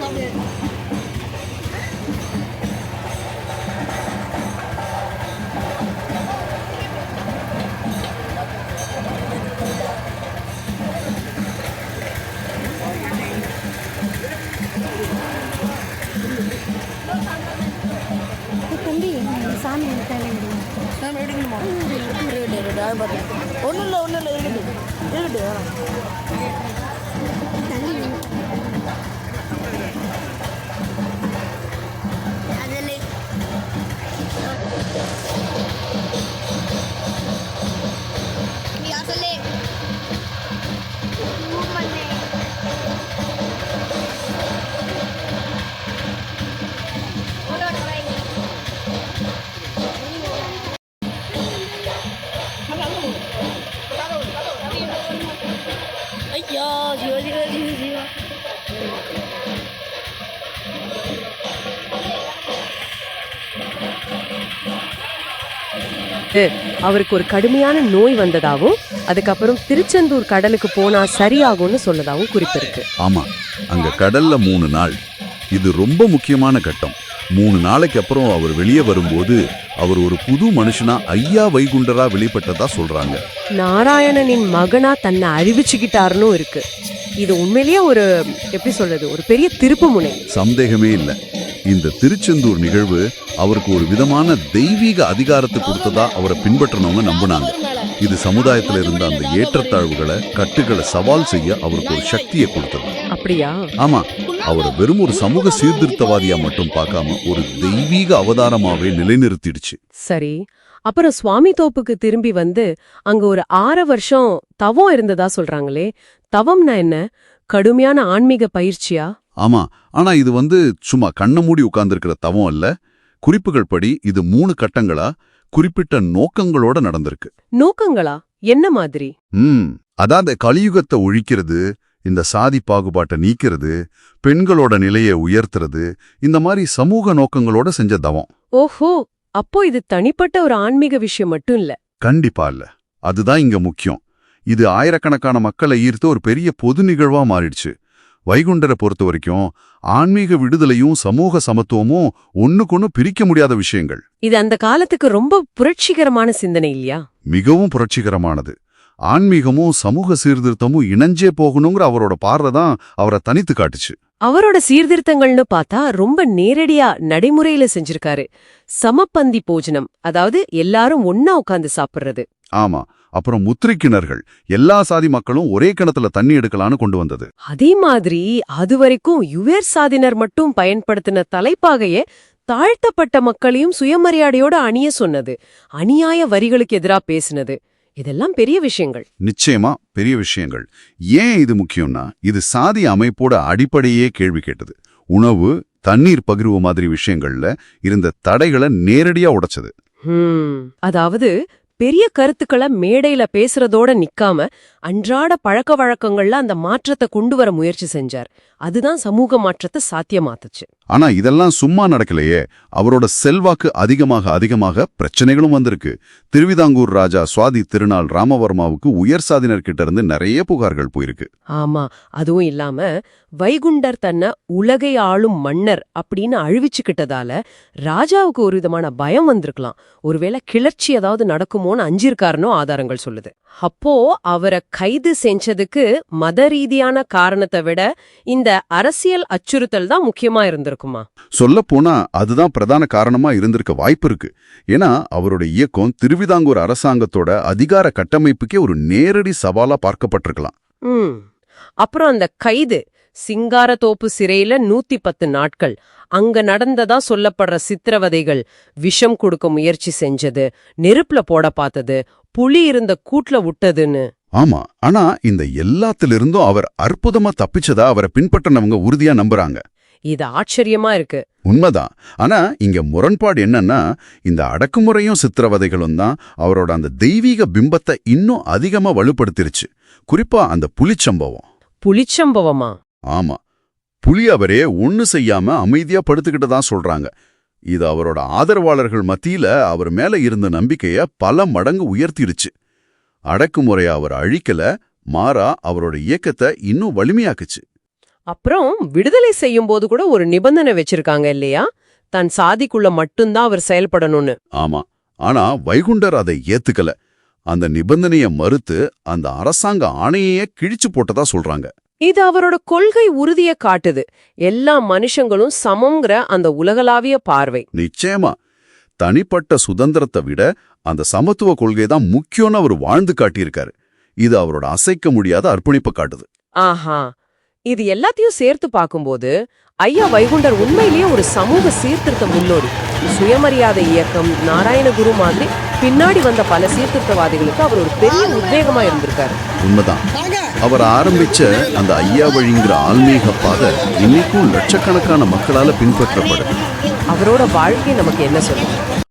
தம்பி சாமி தேவை ஒன்றும் இல்லை ஒன்றும் இல்லை இருக்கட்டும் இருக்கட்டும் ஐயா அவருக்கு ஒரு கடுமையான நோய் வந்ததாவும் அதுக்கப்புறம் திருச்செந்தூர் கடலுக்கு போனா சரியாகும்னு சொல்லதாவும் குறிப்பு இருக்கு ஆமா அங்க கடல்ல மூணு நாள். இது ரொம்ப முக்கியமான கட்டம். மூணு நாளைக்கு அப்புறம் அவர் வெளியே வரும்போது அவர் ஒரு புது மனுஷனா ஐயா வைகுண்டரா வெளிப்பட்டதா சொல்றாங்க. நாராயணனின் மகனா தன்னை அறிவிச்சுக்கிட்டாருன்னு இருக்கு. இது உண்மையிலேயே ஒரு எப்படி சொல்றது ஒரு பெரிய திருப்பு முனை. சந்தேகமே இல்ல. இந்த திருச்செந்தூர் நிகழ்வு அவருக்கு ஒரு விதமான தெய்வீக அதிகாரத்தை கொடுத்ததா அவரை பின்பற்றினவங்க நம்பினாங்க. இது சமுதாயத்துல இருந்த அந்த ஏற்றத்தாழ்வுகளை கட்டுகளை சவால் செய்ய அவருக்கு ஒரு சக்தியை கொடுத்தது. அப்படியா? ஆமா அவரை வெறும் ஒரு சமூக சீர்திருத்தவாதியா மட்டும் பார்க்காம ஒரு தெய்வீக அவதாரமாவே நிலைநிறுத்திடுச்சு. சரி அப்புறம் சுவாமி தோப்புக்கு திரும்பி வந்து அங்க ஒரு ஆறு வருஷம் தவம் இருந்ததா சொல்றாங்களே தவம்னா என்ன? கடுமையான ஆன்மீக பயிற்சியா? ஆமா ஆனா இது வந்து சும்மா கண்ண மூடி உட்கார்ந்திருக்கிற தவம் அல்ல குறிப்புகள் படி இது மூணு கட்டங்களா குறிப்பிட்ட நோக்கங்களோட நடந்திருக்கு. நோக்கங்களா? என்ன மாதிரி? ம் அதான் இந்த கலியுகத்தை ஒழிக்கிறது இந்த சாதி பாகுபாட்டை நீக்கிறது பெண்களோட நிலையை உயர்த்துறது இந்த மாதிரி சமூக நோக்கங்களோட செஞ்ச தவம். ஓஹோ அப்போ இது தனிப்பட்ட ஒரு ஆன்மீக விஷயம் மட்டும் இல்ல. கண்டிப்பா இல்ல. அதுதான் இங்க முக்கியம். இது ஆயிரக்கணக்கான மக்களை ஈர்த்து ஒரு பெரிய பொது நிகழ்வா மாறிடுச்சு. வைகுண்டரை பொறுத்த வரைக்கும் ஆன்மீக விடுதலையும் சமூக சமத்துவமும் ஒண்ணுக்கொன்னு பிரிக்க முடியாத விஷயங்கள். இது அந்த காலத்துக்கு ரொம்ப புரட்சிகரமான சிந்தனை இல்லையா? மிகவும் புரட்சிகரமானது. ஆன்மீகமும் சமூக சீர்திருத்தமும் இணைஞ்சே போகணுங்கிற அவரோட பார்வை தான் அவரை தனித்து காட்டுச்சு. அவரோட சீர்திருத்தங்கள்னு பார்த்தா ரொம்ப நேரடியா நடைமுறையில செஞ்சிருக்காரு. சமப்பந்தி போஜனம் அதாவது எல்லாரும் ஒன்னா உட்கார்ந்து சாப்பிடுறது. ஆமா. அப்புறம் முத்திரிக்கிணர்கள் எல்லா சாதி மக்களும் ஒரே கிணத்துல தண்ணி எடுக்கலான்னு கொண்டு வந்தது. அதே மாதிரி அதுவரைக்கும் யுவேர் சாதினர் மட்டும் பயன்படுத்தின தலைப்பாகைய தாழ்த்தப்பட்ட மக்களையும் சுயமரியாதையோட அணிய சொன்னது. அநியாய வரிகளுக்கு எதிரா பேசினது. இதெல்லாம் பெரிய விஷயங்கள். நிச்சயமா பெரிய விஷயங்கள். ஏன் இது முக்கியம்னா இது சாதி அமைப்போட அடிப்படையே கேள்வி கேட்டது. உணவு தண்ணீர் பகிர்வு மாதிரி விஷயங்கள்ல இருந்த தடைகளை நேரடியா உடைச்சது. அதாவது பெரிய கருத்துக்களை மேடையில பேசுறதோட நிக்காம அன்றாட பழக்க வழக்கங்கள்ல அந்த மாற்றத்தை கொண்டு வர முயற்சி செஞ்சார். அதுதான் சமூக மாற்றத்தை சாத்தியமாத்துச்சு. ஆனா இதெல்லாம் சும்மா நடக்கலையே. அவரோட செல்வாக்கு அதிகமாக அதிகமாக பிரச்சனைகளும் வந்திருக்கு. திருவிதாங்கூர் ராஜா சுவாதி திருநாள் ராமவர்மாவுக்கு உயர் சாதினர்கிட்ட இருந்து நிறைய புகார்கள் போயிருக்கு. ஆமா அதுவும் இல்லாம வைகுண்டர் தன்னை உலகை ஆளும் மன்னர் அப்படின்னு அழிவிச்சுக்கிட்டதால ராஜாவுக்கு ஒரு விதமான பயம் வந்திருக்கலாம். ஒருவேளை கிளர்ச்சி ஏதாவது நடக்குமோன்னு அஞ்சிருக்காருனோ ஆதாரங்கள் சொல்லுது. அப்போ அவரை கைது செஞ்சதுக்கு மத ரீதியான காரணத்தை விட இந்த அரசியல் அச்சுறுத்தல் தான் முக்கியமா இருந்திருக்குமா. சொல்லப் போனா அதுதான் பிரதான காரணமா இருந்திருக்க வாய்ப்பு இருக்கு. ஏன்னா அவரோட இயக்கம் திருவிதாங்கூர் அரசாங்கத்தோட அதிகார கட்டமைப்புக்கே ஒரு நேரடி சவாலா பார்க்கப்பட்டிருக்கலாம். அப்புறம் அந்த கைது சிங்காரத்தோப்பு சிறையில நூத்தி பத்து நாட்கள். அங்க நடந்ததா சொல்லப்படுற சித்திரவதைகள் விஷம் கொடுக்க முயற்சி செஞ்சது நெருப்புல போட பார்த்தது புலி இருந்த கூட்ல விட்டதுன்னு ஆமா. ஆனா இந்த எல்லாத்திலிருந்தும் அவர் அற்புதமா தப்பிச்சதா அவரை பின்பற்றினவங்க உறுதியா நம்புறாங்க. இது ஆச்சரியமா இருக்கு. உண்மைதான். ஆனா இங்க முரண்பாடு என்னன்னா இந்த அடக்குமுறையும் சித்திரவதைகளும் தான் அவரோட அந்த தெய்வீக பிம்பத்தை இன்னும் அதிகமா வலுப்படுத்திருச்சு. குறிப்பா அந்த புலிச்சம்பவம். புலிச்சம்பவமா? ஆமா. புலியவரே ஒண்ணு செய்யாம அமைதியா படுத்துக்கிட்டு தான் சொல்றாங்க. இது அவரோட ஆதரவாளர்கள் மத்தியில அவர் மேல இருந்த நம்பிக்கைய பல மடங்கு உயர்த்திருச்சு. அடக்குமுறைய அவர் அழிக்கல மாறா அவரோட இயக்கத்தை இன்னும் வலிமையாக்குச்சு. அப்புறம் விடுதலை செய்யும் போது கூட ஒரு நிபந்தனை வச்சிருக்காங்க இல்லையா? தன் சாதிக்குள்ள மட்டும்தான் அவர் செயல்படணும்னு. ஆமா. ஆனா வைகுண்டர் அதை ஏத்துக்கல. அந்த நிபந்தனைய மறுத்து அந்த அரசாங்க ஆணையையே கிழிச்சு போட்டதா சொல்றாங்க. இது அவரோட கொள்கை உறுதிய காட்டுது. எல்லா மனுஷங்களும் சமங்கிற அந்த உலகளாவிய பார்வை. நிச்சயமா. தனிப்பட்ட சுதந்திரத்தை விட அந்த சமத்துவ கொள்கை தான் முக்கியம்னு அவர் வாழ்ந்து காட்டியிருக்காரு. இது அவரோட அசைக்க முடியாத அர்ப்பணிப்பை காட்டுது. ஆஹா. இது எல்லாத்தையும் சேர்த்து பார்க்கும்போது ஐயா வைகுண்டர் உண்மையிலேயே ஒரு சமூக சீர்திருத்த முன்னோடி. சுயமரியாதை இயக்கம் நாராயணகுரு மாதிரி பின்னாடி வந்த பல சீர்திருத்தவாதிகளுக்கு அவர் ஒரு பெரிய உத்வேகமா இருந்திருக்காரு. உண்மைதான். அவர் ஆரம்பிச்ச அந்த ஐயா வழிங்கிற ஆன்மீக பாதை இன்னைக்கும் லட்சக்கணக்கான மக்களால பின்பற்றப்படுது. அவரோட வாழ்க்கை நமக்கு என்ன சொல்லுது?